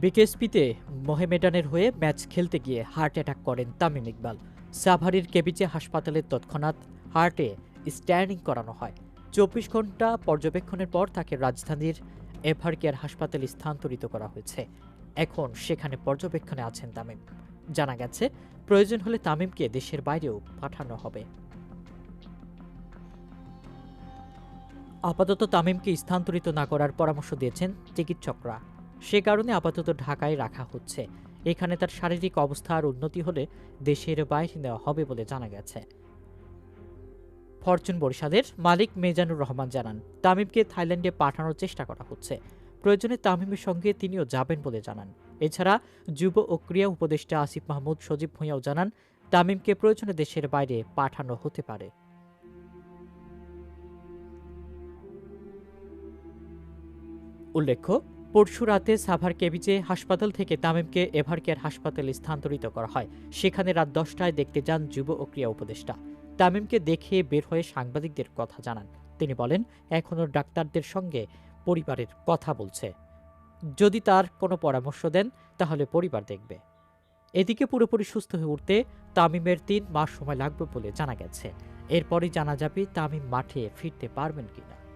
বিকেএসপিতে মোহেমেডানের হয়ে ম্যাচ খেলতে গিয়ে হার্ট অ্যাটাক করেন তামিম ইকবাল। সাভারের কেবিচে হাসপাতালে তৎক্ষণাৎ হার্টে স্ট্যান্ডিং করানো হয়। চব্বিশ ঘণ্টা পর্যবেক্ষণের পর তাকে রাজধানীর এভার কেয়ার হাসপাতালে স্থানান্তরিত করা হয়েছে। এখন সেখানে পর্যবেক্ষণে আছেন তামিম। জানা গেছে, প্রয়োজন হলে তামিমকে দেশের বাইরেও পাঠানো হবে। আপাতত তামিমকে স্থানান্তরিত না করার পরামর্শ দিয়েছেন চিকিৎসকরা। সে কারণে আপাতত ঢাকায় রাখা হচ্ছে। এখানে তার শারীরিক অবস্থার উন্নতি হলে দেশের বাইরে নেওয়া হবে বলে জানা গেছে। ফরচুন বরিশালের মালিক মেজানুর রহমান জানান, তামিমকে থাইল্যান্ডে পাঠানোর চেষ্টা করা হচ্ছে। প্রয়োজনে তামিমের সঙ্গে তিনিও যাবেন বলে জানান। এছাড়া যুব ও ক্রিয়া উপদেষ্টা আসিফ মাহমুদ সজীব ভূঁইয়াও জানান, তামিমকে প্রয়োজনে দেশের বাইরে পাঠানো হতে পারে। উল্লেখ্য পরশু রাতে সাভার কেবিজে হাসপাতাল থেকে তামিমকে এভারকেয়ার হাসপাতালে স্থানান্তরিত করা হয়। সেখানে রাত দশটায় দেখতে যান যুব ও ক্রিয়া উপদেষ্টা। তামিমকে দেখে বের হয়ে সাংবাদিকদের কথা জানান। তিনি বলেন এখনও ডাক্তারদের সঙ্গে পরিবারের কথা বলছে। যদি তার কোনো পরামর্শ দেন, তাহলে পরিবার দেখবে। এদিকে পুরোপুরি সুস্থ হয়ে উঠতে তামিমের তিন মাস সময় লাগবে বলে জানা গেছে। এরপরই জানা যাবে তামিম মাঠে ফিরতে পারবেন কিনা।